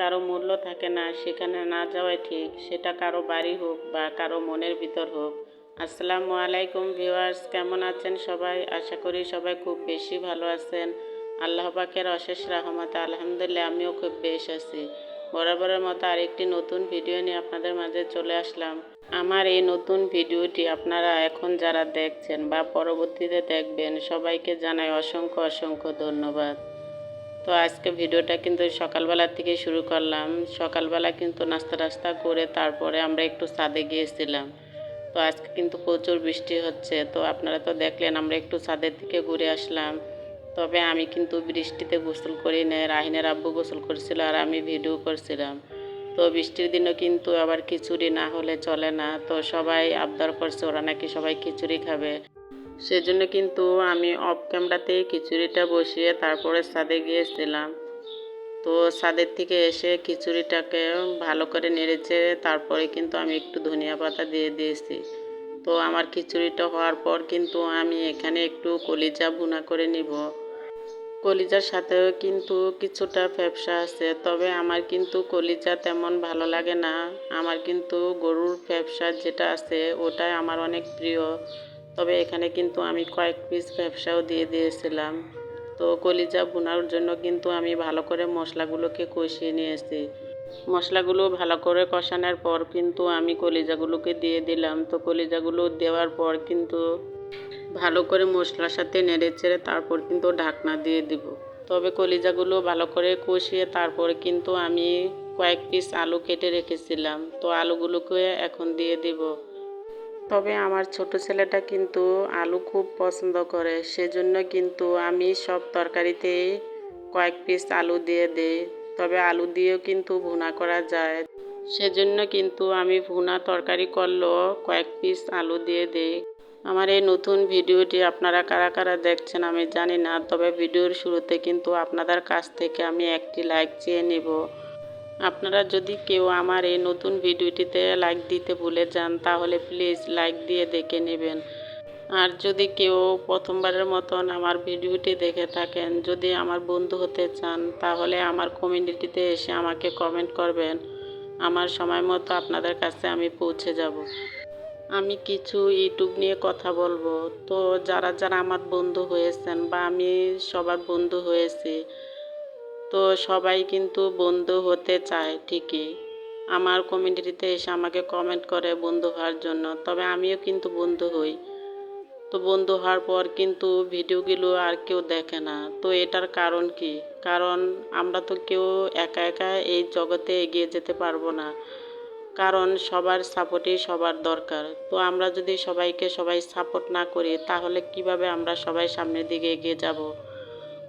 কারও মূল্য থাকে না, সেখানে না যাওয়াই ঠিক। সেটা কারও বাড়ি হোক বা কারও মনের ভিতর হোক। আসসালামু আলাইকুম ভিউয়ার্স, কেমন আছেন সবাই? আশা করি সবাই খুব বেশি ভালো আছেন। আল্লাহ পাকের অশেষ রাহমাতে আলহামদুলিল্লাহ আমিও খুব বেশ আছি। বরাবরের মতো আরেকটি নতুন ভিডিও নিয়ে আপনাদের মাঝে চলে আসলাম। আমার এই নতুন ভিডিওটি আপনারা এখন যারা দেখছেন বা পরবর্তীতে দেখবেন, সবাইকে জানাই অসংখ্য অসংখ্য ধন্যবাদ। তো আজকে ভিডিওটা কিন্তু সকালবেলা থেকে শুরু করলাম। সকালবেলা কিন্তু নাস্তা টাস্তা করে তারপরে আমরা একটু ছাদে গিয়েছিলাম। তো আজকে কিন্তু প্রচুর বৃষ্টি হচ্ছে। তো আপনারা তো দেখলেন আমরা একটু ছাদের থেকে ঘুরে আসলাম। তবে আমি কিন্তু বৃষ্টিতে গোসল করি না রাহিনের আব্বু গোসল করছিল আর আমি ভিডিও করছিলাম। তো বৃষ্টির দিনও কিন্তু আবার খিচুড়ি না হলে চলে না। তো সবাই আবদার করছে, ওরা নাকি সবাই খিচুড়ি খাবে। সেজন্য কিন্তু আমি অফ ক্যামেরাতেই খিচুড়িটা বসিয়ে তারপরে ছাদে গিয়েছিলাম। তো ছাদের থেকে এসে খিচুড়িটাকে ভালো করে নেড়েছে তারপরে কিন্তু আমি একটু ধনিয়া পাতা দিয়ে দিয়েছি। তো আমার খিচুড়িটা হওয়ার পর কিন্তু আমি এখানে একটু কলিজা ভুনা করে নিব। কলিজার সাথেও কিন্তু কিছুটা ফ্যাপসা আছে, তবে আমার কিন্তু কলিজা তেমন ভালো লাগে না। আমার কিন্তু গরুর ফ্যাপসা যেটা আছে ওটাই আমার অনেক প্রিয়। তবে এখানে কিন্তু আমি কয়েক পিস ব্যবসাও দিয়ে দিয়েছিলাম। তো কলিজা বোনার জন্য কিন্তু আমি ভালো করে মশলাগুলোকে কষিয়ে নিয়েছি। মশলাগুলো ভালো করে কষানোর পর কিন্তু আমি কলিজাগুলোকে দিয়ে দিলাম। তো কলিজাগুলো দেওয়ার পর কিন্তু ভালো করে মশলার সাথে নেড়ে চেড়ে তারপর কিন্তু ঢাকনা দিয়ে দিব। তবে কলিজাগুলো ভালো করে কষিয়ে তারপর কিন্তু আমি কয়েক পিস আলু কেটে রেখেছিলাম। তো আলুগুলোকে এখন দিয়ে দিব। তবে আমার ছোট ছেলেটা কিন্তু আলু খুব পছন্দ করে। সেজন্য কিন্তু আমি সব তরকারিতেই কয়েক পিস আলু দিয়ে দিই। তবে আলু দিয়েও কিন্তু ভুনা করা যায়। সেজন্য কিন্তু আমি ভুনা তরকারি করলেও কয়েক পিস আলু দিয়ে দিই। আমার এই নতুন ভিডিওটি আপনারা কারা কারা দেখছেন আমি জানি না, তবে ভিডিওর শুরুতে কিন্তু আপনাদের কাছ থেকে আমি একটি লাইক চেয়ে নেব। আপনারা যদি কেউ আমার এই নতুন ভিডিওটিতে লাইক দিতে ভুলে যান, তাহলে প্লিজ লাইক দিয়ে দেখে নেবেন। আর যদি কেউ প্রথমবারের মতন আমার ভিডিওটি দেখে থাকেন, যদি আমার বন্ধু হতে চান, তাহলে আমার কমিউনিটিতে এসে আমাকে কমেন্ট করবেন। আমার সময় মতো আপনাদের কাছে আমি পৌঁছে যাব। আমি কিছু ইউটিউব নিয়ে কথা বলব। তো যারা যারা আমার বন্ধু হয়েছেন বা আমি সবার বন্ধু হয়েছি তো সবাই কিন্তু বন্ধু হতে চায়, ঠিকই। আমার কমিউনিটিতে এসে আমাকে কমেন্ট করে বন্ধু হওয়ার জন্য। তবে আমিও কিন্তু বন্ধু হই। তো বন্ধু হওয়ার পর কিন্তু ভিডিওগুলো আর কেউ দেখে না। তো এটার কারণ কি? কারণ আমরা তো কেউ একা একা এই জগতে এগিয়ে যেতে পারব না। কারণ সবার সাপোর্টই সবার দরকার। তো আমরা যদি সবাইকে সবাই সাপোর্ট না করি, তাহলে কীভাবে আমরা সবাই সামনের দিকে এগিয়ে যাব?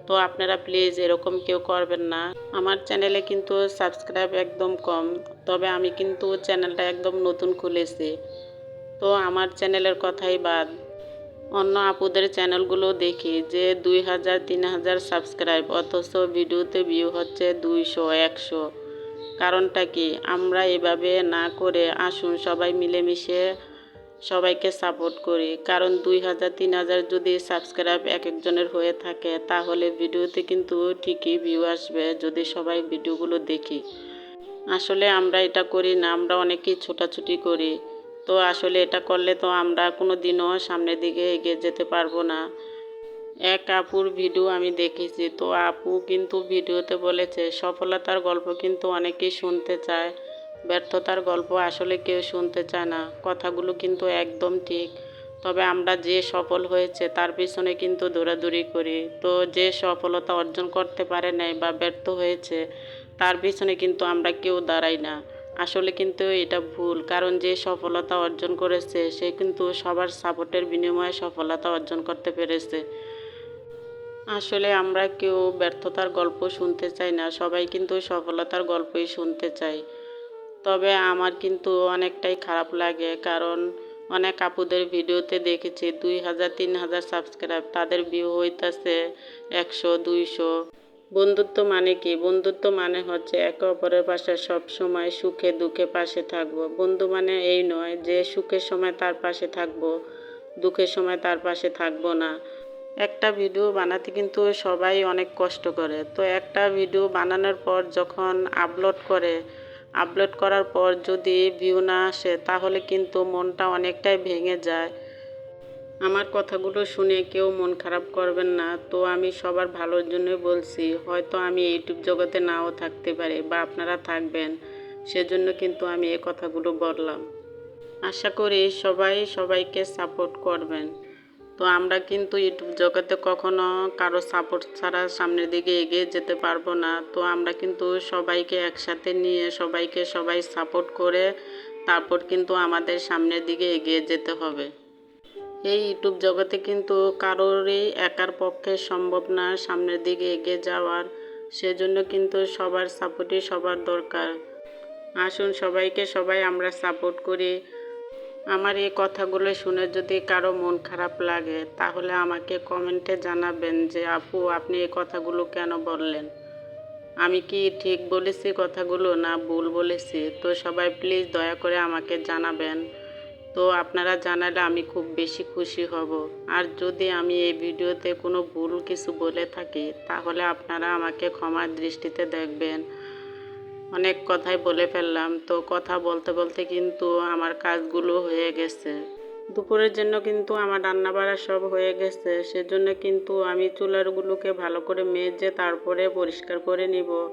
তো আপনারা প্লিজ এরকম কেউ করবেন না। আমার চ্যানেলে কিন্তু সাবস্ক্রাইব একদম কম, তবে আমি কিন্তু চ্যানেলটা একদম নতুন খুলেছি। তো আমার চ্যানেলের কথাই বাদ। অন্য আপুদের চ্যানেলগুলো দেখি যে দুই হাজার, তিন হাজার সাবস্ক্রাইব অথচ ভিডিওতে ভিউ হচ্ছে দুইশো, একশো। কারণটা কি? আমরা এভাবে না করে আসুন সবাই মিলেমিশে সবাইকে সাপোর্ট করি। কারণ দুই হাজার, তিন হাজার যদি সাবস্ক্রাইব এক একজনের হয়ে থাকে, তাহলে ভিডিওতে কিন্তু ঠিকই ভিউ আসবে যদি সবাই ভিডিওগুলো দেখি। আসলে আমরা এটা করি না, আমরা অনেকেই ছোটাছুটি করি। তো আসলে এটা করলে তো আমরা কোনো দিনও সামনের দিকে এগিয়ে যেতে পারব না। এক আপুর ভিডিও আমি দেখেছি। তো আপু কিন্তু ভিডিওতে বলেছে, সফলতার গল্প কিন্তু অনেকেই শুনতে চায়। ব্যর্থতার গল্প আসলে কেউ শুনতে চায় না। কথাগুলো কিন্তু একদম ঠিক। তবে আমরা যে সফল হয়েছে, তার পিছনে কিন্তু দৌড়াদৌড়ি করি। তো যে সফলতা অর্জন করতে পারে নাই বা ব্যর্থ হয়েছে, তার পিছনে কিন্তু আমরা কেউ দাঁড়াই না। আসলে কিন্তু এটা ভুল, কারণ যে সফলতা অর্জন করেছে, সে কিন্তু সবার সাপোর্টের বিনিময়ে সফলতা অর্জন করতে পেরেছে। আসলে আমরা কেউ ব্যর্থতার গল্প শুনতে চাই না, সবাই কিন্তু সফলতার গল্পই শুনতে চাই তবে আমার কিন্তু অনেকটাই খারাপ লাগে, কারণ অনেক আপুদের ভিডিওতে দেখেছি দুই হাজার, তিন হাজার সাবস্ক্রাইব তাদের ভিউ হইতাছে একশো, দুইশো। বন্ধুত্ব মানে কি? বন্ধুত্ব মানে হচ্ছে একে অপরের পাশে সব সময় সুখে দুঃখে পাশে থাকব। বন্ধু মানে এই নয় যে সুখের সময় তার পাশে থাকব, দুঃখের সময় তার পাশে থাকব না। একটা ভিডিও বানাতে কিন্তু সবাই অনেক কষ্ট করে। তো একটা ভিডিও বানানোর পর যখন আপলোড করে আপলোড করার পর যদি ভিউ না আসে, তাহলে কিন্তু মনটা অনেকটাই ভেঙে যায়। আমার কথাগুলো শুনে কেউ মন খারাপ করবেন না। তো আমি সবার ভালোর জন্যই বলছি, হয়তো আমি ইউটিউব জগতে নাও থাকতে পারি বা আপনারা থাকবেন, সেজন্য কিন্তু আমি এ কথাগুলো বললাম। আশা করি সবাই সবাইকে সাপোর্ট করবেন। তো আমরা কিন্তু ইউটিউব জগতে কখনো কারও সাপোর্ট ছাড়া সামনের দিকে এগিয়ে যেতে পারব না। তো আমরা কিন্তু সবাইকে একসাথে নিয়ে সবাইকে সবাই সাপোর্ট করে তারপর কিন্তু আমাদের সামনের দিকে এগিয়ে যেতে হবে। এই ইউটিউব জগতে কিন্তু কারোরই একার পক্ষে সম্ভব না সামনের দিকে এগিয়ে যাওয়ার। সেজন্য কিন্তু সবার সাপোর্টই সবার দরকার। আসুন সবাইকে সবাই আমরা সাপোর্ট করি। আমার এই কথাগুলো শুনে যদি কারও মন খারাপ লাগে, তাহলে আমাকে কমেন্টে জানাবেন যে, আপু, আপনি এই কথাগুলো কেন বললেন? আমি কি ঠিক বলেছি কথাগুলো না ভুল বলেছি? তো সবাই প্লিজ দয়া করে আমাকে জানাবেন। তো আপনারা জানালে আমি খুব বেশি খুশি হব। আর যদি আমি এই ভিডিওতে কোনো ভুল কিছু বলে থাকি, তাহলে আপনারা আমাকে ক্ষমার দৃষ্টিতে দেখবেন। অনেক কথাই বলে ফেললাম। তো কথা বলতে বলতে কিন্তু আমার কাজগুলো হয়ে গেছে। দুপুরের জন্য কিন্তু আমার রান্না বাড়া সব হয়ে গেছে। সেজন্য কিন্তু আমি চুলারগুলোকে ভালো করে মেজে তারপরে পরিষ্কার করে নিব।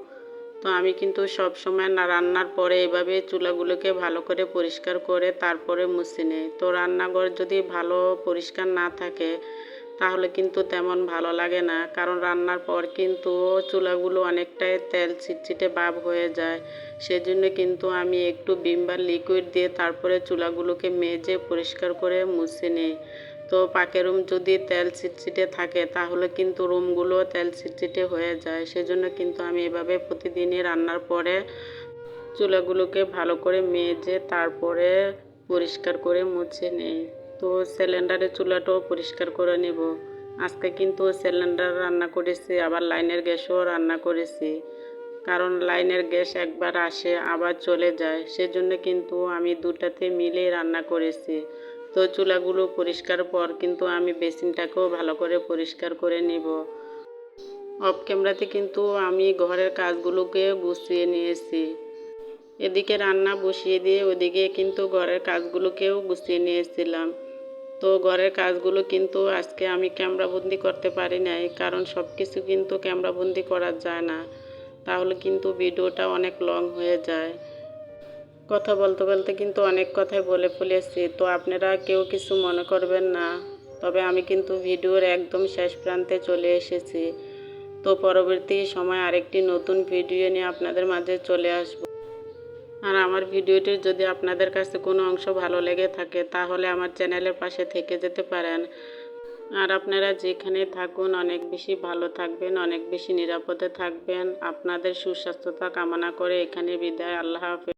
তো আমি কিন্তু সব সময় না রান্নার পরে এভাবে চুলাগুলোকে ভালো করে পরিষ্কার করে তারপরে মুছে নিই। তো রান্নাঘর যদি ভালো পরিষ্কার না থাকে তাহলে কিন্তু তেমন ভালো লাগে না। কারণ রান্নার পর কিন্তু চুলাগুলো অনেকটাই তেল ছিটছিটে ভাব হয়ে যায়। সেজন্য কিন্তু আমি একটু বিমবার লিকুইড দিয়ে তারপরে চুলাগুলোকে মেজে পরিষ্কার করে মুছে নিই। তো পাকের রুম যদি তেল ছিটছিটে থাকে, তাহলে কিন্তু রুমগুলো তেল ছিটছিটে হয়ে যায়। সেজন্য কিন্তু আমি এভাবে প্রতিদিনই রান্নার পরে চুলাগুলোকে ভালো করে মেজে তারপরে পরিষ্কার করে মুছে নিই। তো সিলিন্ডারের চুলাটাও পরিষ্কার করে নেব। আজকে কিন্তু সিলিন্ডার রান্না করেছি, আবার লাইনের গ্যাসও রান্না করেছি। কারণ লাইনের গ্যাস একবার আসে, আবার চলে যায়। সেজন্য কিন্তু আমি দুটাতে মিলেই রান্না করেছি। তো চুলাগুলো পরিষ্কার পর কিন্তু আমি বেসিনটাকেও ভালো করে পরিষ্কার করে নিব। অফ ক্যামেরাতে কিন্তু আমি ঘরের কাজগুলোকে গুছিয়ে নিয়েছি। এদিকে রান্না বসিয়ে দিয়ে ওদিকে কিন্তু ঘরের কাজগুলোকেও গুছিয়ে নিয়েছিলাম। তো ঘরের কাজগুলো কিন্তু আজকে আমি ক্যামেরাবন্দি করতে পারি নাই, কারণ সব কিছু কিন্তু ক্যামেরাবন্দি করা যায় না। তাহলে কিন্তু ভিডিওটা অনেক লং হয়ে যায়। কথা বলতে বলতে কিন্তু অনেক কথাই বলে ফেলেছি, তো আপনারা কেউ কিছু মনে করবেন না। তবে আমি কিন্তু ভিডিওর একদম শেষ প্রান্তে চলে এসেছি। তো পরবর্তী সময় আরেকটি নতুন ভিডিও নিয়ে আপনাদের মাঝে চলে আসব। আর আমার ভিডিওটির যদি আপনাদের কাছে কোনো অংশ ভালো লেগে থাকে, তাহলে আমার চ্যানেলের পাশে থেকে যেতে পারেন। আর আপনারা যেখানে থাকুন, অনেক বেশি ভালো থাকবেন, অনেক বেশি নিরাপদে থাকবেন। আপনাদের সুস্বাস্থ্যতা কামনা করে এখানে বিদায়। আল্লাহ হাফেজ।